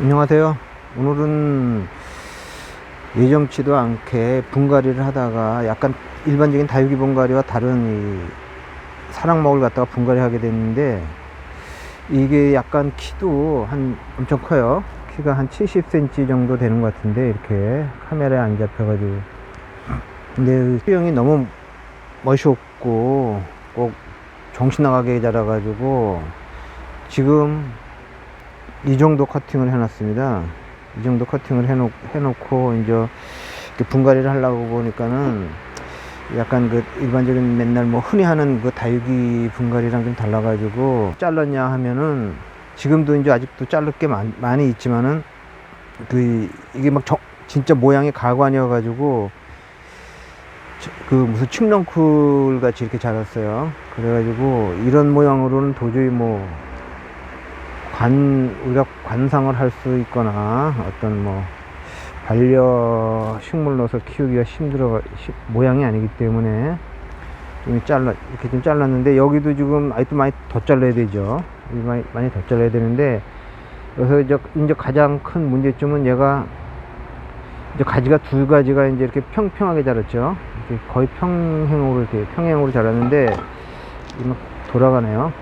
안녕하세요. 오늘은 예정치도 않게 분갈이를 하다가 약간 일반적인 다육이 분갈이와 다른 이 사랑목을 갖다가 분갈이 하게 됐는데 이게 약간 키도 한 엄청 커요. 키가 한 70cm 정도 되는 것 같은데 이렇게 카메라에 안 잡혀가지고 근데 그 수영이 너무 멋있고 꼭 정신 나가게 자라가지고 지금 이 정도 커팅을 해놨습니다. 이 정도 커팅을 해놓, 해놓고 이제 분갈이를 하려고 보니까는 약간 그 일반적인 맨날 뭐 흔히 하는 그 다육이 분갈이랑 좀 달라가지고 잘랐냐 하면은 지금도 이제 아직도 자를 게 많, 많이 있지만은 그 이게 막 정- 진짜 모양이 가관이어가지고 저- 그 무슨 칡렁쿨 같이 이렇게 자랐어요. 그래가지고 이런 모양으로는 도저히 뭐 관, 우리가 관상을 할 수 있거나 어떤 뭐 반려 식물 넣어서 키우기가 힘들어, 시- 모양이 아니기 때문에 좀 잘라, 이렇게 좀 잘랐는데 여기도 지금 아직도 많이 더 잘라야 되죠. 많이, 많이 더 잘라야 되는데 여기서 이제, 이제 가장 큰 문제점은 얘가 이제 가지가 두 가지가 이제 이렇게 평평하게 자랐죠. 이렇게 거의 평행으로 이렇게 평행으로 자랐는데 돌아가네요.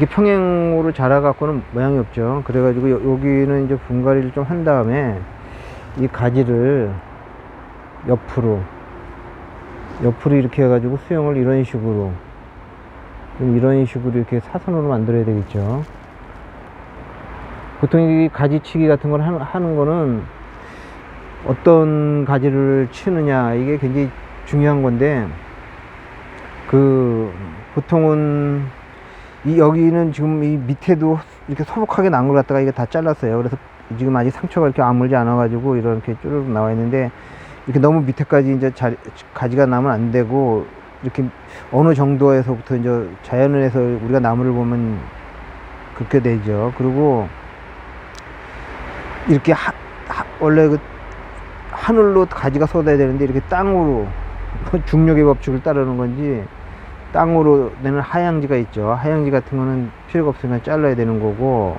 이게 평행으로 자라갖고는 모양이 없죠. 그래가지고 여, 여기는 이제 분갈이를 좀 한 다음에 이 가지를 옆으로 옆으로 이렇게 해가지고 수영을 이런 식으로 좀 이런 식으로 이렇게 사선으로 만들어야 되겠죠. 보통 이 가지치기 같은 걸 하는 거는 어떤 가지를 치느냐 이게 굉장히 중요한 건데 그 보통은 이 여기는 지금 이 밑에도 이렇게 소복하게 난걸 갖다가 이게 다 잘랐어요. 그래서 지금 아직 상처가 이렇게 아물지 않아 가지고 이렇게 쭈르륵 나와 있는데 이렇게 너무 밑에까지 이제 자, 가지가 나면 안 되고 이렇게 어느 정도에서부터 이제 자연에서 우리가 나무를 보면 그렇게 되죠. 그리고 이렇게 하, 하- 원래 그 하늘로 가지가 쏟아야 되는데 이렇게 땅으로 뭐 중력의 법칙을 따르는 건지 땅으로 내는 하양지가 있죠. 하양지 같은 거는 필요가 없으면 잘라야 되는 거고,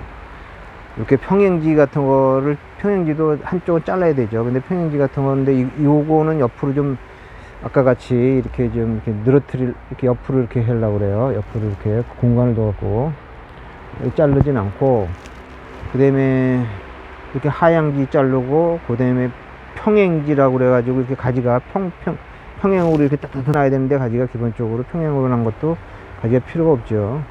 이렇게 평행지 같은 거를, 평행지도 한쪽은 잘라야 되죠. 근데 평행지 같은 이- 요거는 옆으로 좀, 아까 같이 이렇게 좀 이렇게 늘어뜨릴, 이렇게 옆으로 이렇게 하려고 그래요. 옆으로 이렇게 공간을 둬갖고, 자르진 않고, 그 다음에 이렇게 하양지 자르고, 그 다음에 평행지라고 그래가지고 이렇게 가지가 평 평, 평행으로 이렇게 딱딱 나야 되는데 가지가 기본적으로 평행으로 난 것도 가지가 필요가 없죠.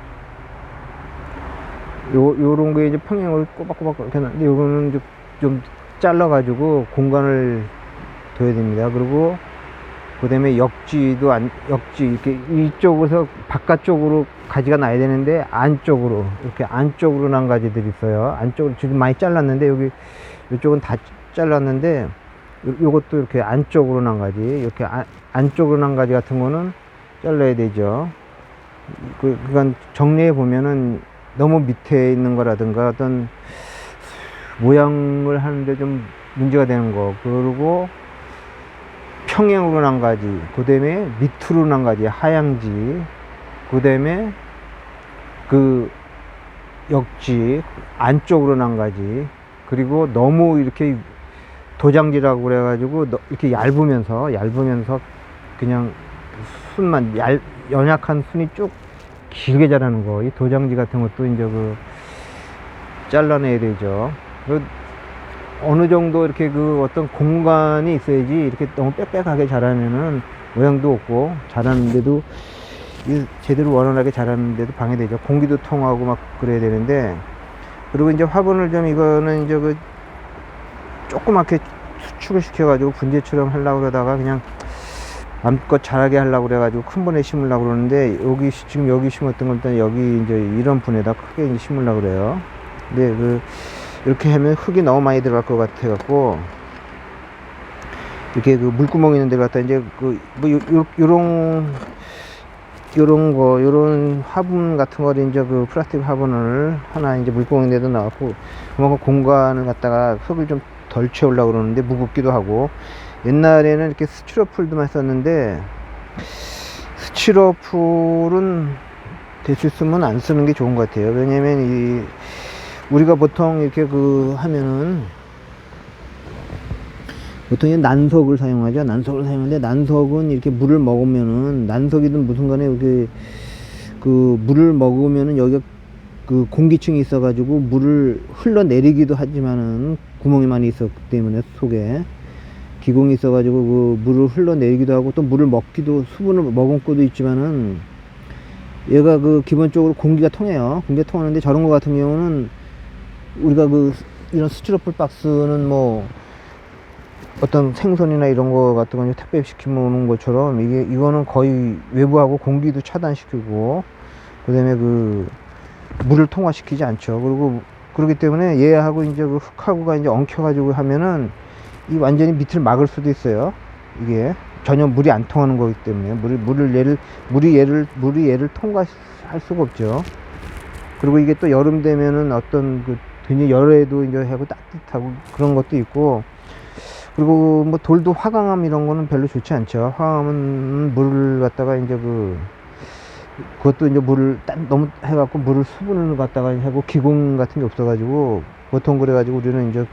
요, 요런 게 이제 평행으로 꼬박꼬박 이렇게 나는데 요거는 좀, 좀 잘라가지고 공간을 둬야 됩니다. 그리고 그 다음에 역지도 안, 역지, 이렇게 이쪽에서 바깥쪽으로 가지가 나야 되는데 안쪽으로, 이렇게 안쪽으로 난 가지들이 있어요. 안쪽으로 지금 많이 잘랐는데 여기, 이쪽은 다 잘랐는데 요, 요것도 이렇게 안쪽으로 난 가지, 이렇게 안, 안쪽으로 난 가지 같은 거는 잘라야 되죠. 그, 그건 정리해 보면은 너무 밑에 있는 거라든가 어떤 모양을 하는데 좀 문제가 되는 거. 그리고 평행으로 난 가지, 그 다음에 밑으로 난 가지, 하양지, 그 다음에 그 역지, 안쪽으로 난 가지, 그리고 너무 이렇게 도장지라고 그래가지고 너- 이렇게 얇으면서, 얇으면서 그냥 순만, 얇, 연약한 순이 쭉 길게 자라는 거. 이 도장지 같은 것도 이제 그 잘라내야 되죠. 그 어느 정도 이렇게 그 어떤 공간이 있어야지 이렇게 너무 빽빽하게 자라면은 모양도 없고 자라는데도 이 제대로 원활하게 자라는데도 방해되죠. 공기도 통하고 막 그래야 되는데 그리고 이제 화분을 좀 이거는 이제 그 조그맣게 수축을 시켜가지고 분재처럼 하려고 그러다가 그냥 마음껏 자라게 하려고 그래가지고 큰 분에 심으려고 그러는데 여기 시- 지금 여기 심었던 걸 일단 여기 이제 이런 분에다 크게 심으려고 그래요. 근데 그 이렇게 하면 흙이 너무 많이 들어갈 것 같아 갖고 이렇게 그 물구멍 있는 데 갖다 이제 그뭐 요런 요런 거 요런 화분 같은 거를 이제 그 플라스틱 화분을 하나 이제 물구멍 내도 나왔고 그만큼 공간을 갖다가 흙을 좀 덜 채우려고 그러는데 무겁기도 하고 옛날에는 이렇게 스티로풀도만 썼는데 스티로풀은 될수 있으면 안 쓰는 게 좋은 것 같아요. 왜냐면 이 우리가 보통 이렇게 그 하면은 보통 이 난석을 사용하죠. 난석을 사용하는데 난석은 이렇게 물을 먹으면은 난석이든 무슨 간에 이렇게 그 물을 먹으면은 여기가 그 공기층이 있어가지고 물을 흘러내리기도 하지만은 구멍이 많이 있었기 때문에 속에 기공이 있어가지고 그 물을 흘러내리기도 하고 또 물을 먹기도 수분을 머금고도 있지만은 얘가 그 기본적으로 공기가 통해요. 공기가 통하는데 저런 거 같은 경우는 우리가 그 이런 스티로폴 박스는 뭐 어떤 생선이나 이런 거 같은 거 택배 시키면 오는 것처럼 이게 이거는 거의 외부하고 공기도 차단시키고 그다음에 그 물을 통화시키지 않죠. 그리고 그렇기 때문에 얘하고 이제 그 흙하고가 이제 엉켜가지고 하면은 이 완전히 밑을 막을 수도 있어요. 이게 전혀 물이 안 통하는 거기 때문에 물을 물을 얘를 물이 얘를 물이 얘를 통과할 수가 없죠. 그리고 이게 또 여름 되면은 어떤 그 굉장히 열에도 이제 하고 따뜻하고 그런 것도 있고 그리고 뭐 돌도 화강암 이런 거는 별로 좋지 않죠. 화강암은 물을 갖다가 이제 그 그것도 이제 물을 딱 너무 해갖고 물을 수분을 갖다가 하고 기공 같은 게 없어가지고 보통 그래가지고 우리는 이제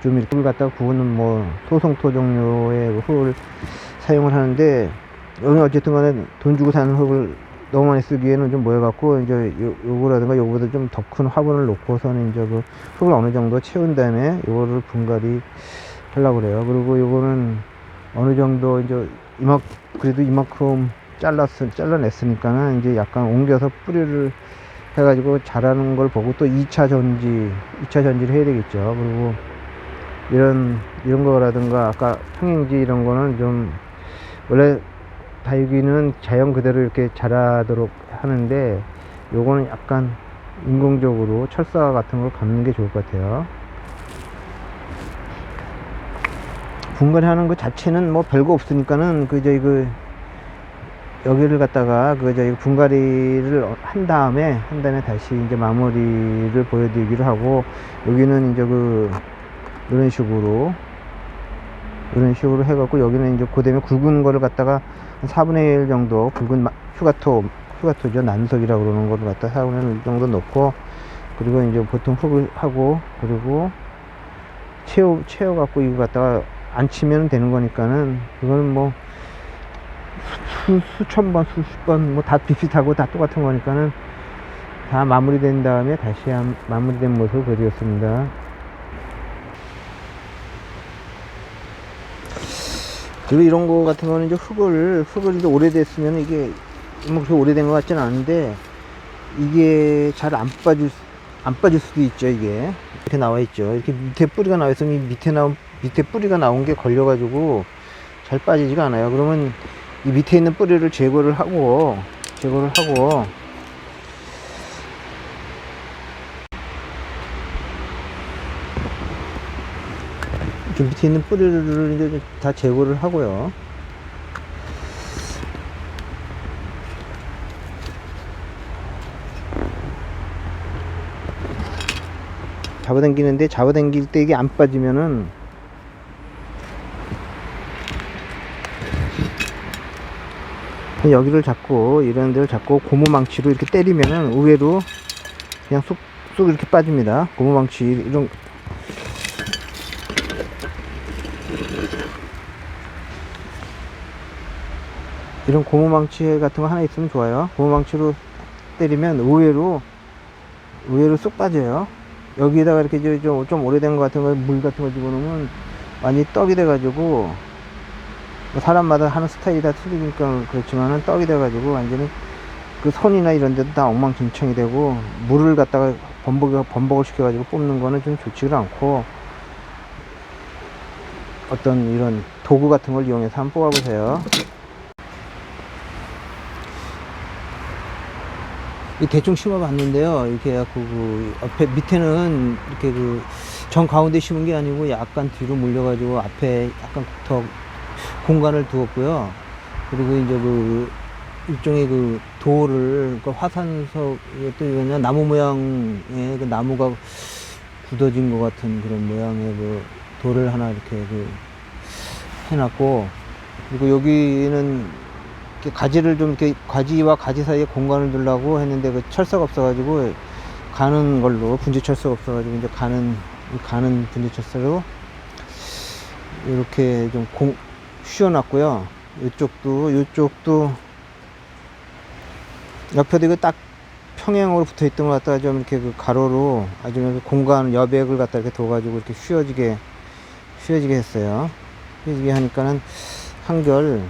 좀 이렇게 물 갖다가 구우는 뭐 토성토 종류의 그 흙을 사용을 하는데 여기 어쨌든 간에 돈 주고 사는 흙을 너무 많이 쓰기에는 좀 모여갖고 이제 요, 요거라든가 요거보다 좀 더 큰 화분을 놓고서는 이제 그 흙을 어느 정도 채운 다음에 요거를 분갈이 하려고 그래요. 그리고 요거는 어느 정도 이제 이만 그래도 이만큼 잘랐 잘라냈으니까는 이제 약간 옮겨서 뿌리를 해가지고 자라는 걸 보고 또 2차 전지, 2차 전지를 해야 되겠죠. 그리고 이런 이런 거라든가 아까 평행지 이런 거는 좀 원래 다육이는 자연 그대로 이렇게 자라도록 하는데 요거는 약간 인공적으로 철사 같은 걸 감는 게 좋을 것 같아요. 분갈이 하는 것 자체는 뭐 별거 없으니까는 그 저희 그 여기를 갖다가 그 저희 분갈이를 한 다음에 한 다음에 다시 이제 마무리를 보여드리기로 하고 여기는 이제 그 이런 식으로 이런 식으로 해갖고 여기는 이제 고대면 굵은 거를 갖다가 한 4분의 1 정도 굵은 마- 휴가토 휴가토죠. 난석이라고 그러는 거를 갖다 4분의 1 정도 넣고 그리고 이제 보통 흙을 하고 그리고 채워 채워 갖고 이거 갖다가 안 치면 되는 거니까는 그거는 뭐 수, 수천 번 수십 번 뭐 다 비슷하고 다 똑같은 거니까는 다 마무리된 다음에 다시 한 마무리된 모습을 보여드렸습니다. 그리고 이런 거 같은 거는 이제 흙을 흙을 이제 오래됐으면 이게 뭐 그렇게 오래된 것 같지는 않은데 이게 잘 안 빠질 수- 안 빠질 수도 있죠 이게. 이렇게 나와 있죠. 이렇게 밑에 뿌리가 나와 있으면 이 밑에 나온 밑에 뿌리가 나온 게 걸려 가지고 잘 빠지지가 않아요. 그러면 이 밑에 있는 뿌리를 제거를 하고 제거를 하고 그 밑에 있는 뿌리를 이제 다 제거를 하고요. 잡아당기는데 잡아당길 때 이게 안 빠지면은 여기를 잡고 이런 데를 잡고 고무망치로 이렇게 때리면은 의외로 그냥 쏙 쏙 이렇게 빠집니다. 고무망치 이런 이런 고무망치 같은 거 하나 있으면 좋아요. 고무망치로 때리면 의외로 의외로 쏙 빠져요. 여기다가 이렇게 좀, 좀 오래된 거 같은 거, 물 같은 거 집어넣으면 많이 떡이 돼 가지고 뭐 사람마다 하는 스타일이 다 틀리니까 그렇지만은 떡이 돼가지고 완전히 그 손이나 이런 데도 다 엉망진창이 되고 물을 갖다가 번복, 번복을 시켜가지고 뽑는 거는 좀 좋지가 않고 어떤 이런 도구 같은 걸 이용해서 한번 뽑아보세요. 이 대충 심어봤는데요. 이렇게 해갖고 그 옆에 밑에는 이렇게 그 정 가운데 심은 게 아니고 약간 뒤로 물려가지고 앞에 약간 더 공간을 두었고요. 그리고 이제 그 일종의 그 돌을 그 화산석 또 이거냐 나무 모양의 그 나무가 굳어진 것 같은 그런 모양의 그 돌을 하나 이렇게 그 해놨고 그리고 여기는 이렇게 가지를 좀 이렇게 가지와 가지 사이에 공간을 두려고 했는데 그 철사가 없어가지고 가는 걸로 분재 철사가 없어가지고 이제 가는 이 가는 분재 철사로 이렇게 좀 공, 휘어놨고요. 이쪽도 이쪽도 옆에도 이거 딱 평행으로 붙어 있던 것 갖다가 좀 이렇게 그 가로로 아주 공간 여백을 갖다 이렇게 둬가지고 이렇게 휘어지게 휘어지게 했어요. 휘어지게 하니까는 한결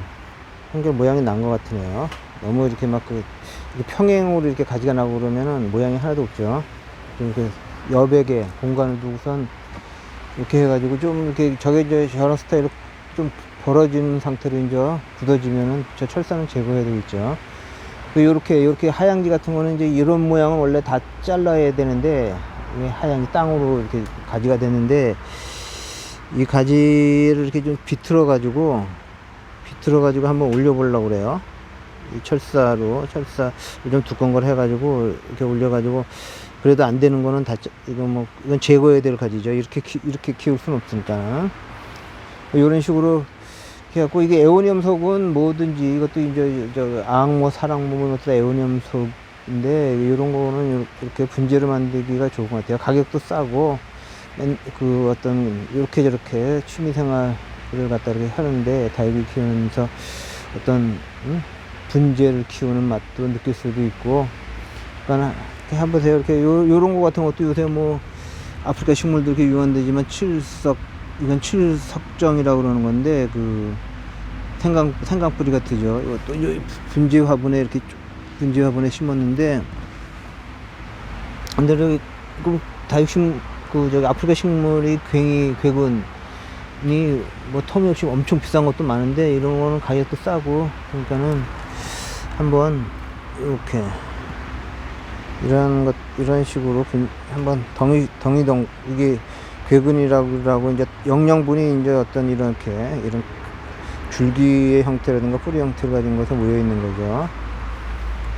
한결 모양이 난 것 같으네요. 너무 이렇게 막 그 평행으로 이렇게 가지가 나고 그러면은 모양이 하나도 없죠. 좀 이렇게 여백에 공간을 두고선 이렇게 해가지고 좀 이렇게 저게 이제 저런 스타일로 좀 벌어진 상태로 이제 굳어지면은 저 철사는 제거해야 되겠죠. 그 요렇게 요렇게 하양지 같은 거는 이제 이런 모양은 원래 다 잘라야 되는데 이 하양지 땅으로 이렇게 가지가 되는데 이 가지를 이렇게 좀 비틀어 가지고 비틀어 가지고 한번 올려 보려고 그래요. 이 철사로 철사 좀 두꺼운 걸 해가지고 이렇게 올려가지고 그래도 안 되는 거는 다 짜- 이거 뭐 이건 제거해야 될 가지죠. 이렇게 키, 이렇게 키울 수는 없으니까 이런 식으로 해갖고 이게 에오니엄 속은 뭐든지 이것도 이제 저 악모 사랑모 뭐 에오니엄 속인데 이런 거는 이렇게 분재를 만들기가 좋은 것 같아요. 가격도 싸고 맨- 그 어떤 이렇게 저렇게 취미 생활을 갖다 이렇게 하는데 다육이 키우면서 어떤 음? 분재를 키우는 맛도 느낄 수도 있고 그러니까 한번 보세요 이렇게 요, 요런 거 같은 것도 요새 뭐 아프리카 식물도 이렇게 유한되지만 칠석 이건 칠석정이라고 그러는 건데 그 생강 생강 뿌리 같으죠. 이것도 요 분재 화분에 이렇게 쭉 분재 화분에 심었는데 근데 저기 그 다육식 그 저기 아프리카 식물이 굉히 괴근이 뭐 터무니없이 엄청 비싼 것도 많은데 이런 거는 가격도 싸고 그러니까는 한번 이렇게 이런 것 이런 식으로 분- 한번 덩이 덩이 덩 이게 괴근이라고 이제 영양분이 이제 어떤 이렇게 이런 줄기의 형태라든가 뿌리 형태를 가진 것에 모여 있는 거죠.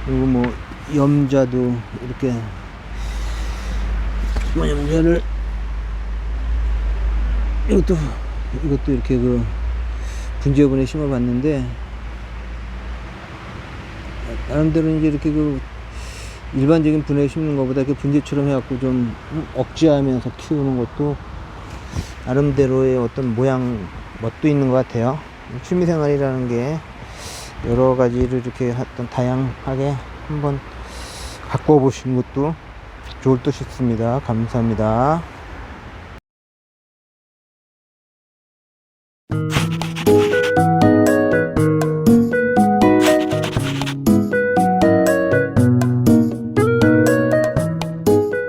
그리고 뭐 염자도 이렇게 뭐 염자를 이것도 이것도 이렇게 그 분재분에 심어봤는데 나름대로 이제 이렇게 그 일반적인 분에 심는 것보다 이렇게 분재처럼 해갖고 좀 억제하면서 키우는 것도 나름대로의 어떤 모양 멋도 있는 것 같아요. 취미생활이라는 게 여러 가지를 이렇게 어떤 다양하게 한번 바꿔 보시는 것도 좋을 듯 싶습니다. 감사합니다.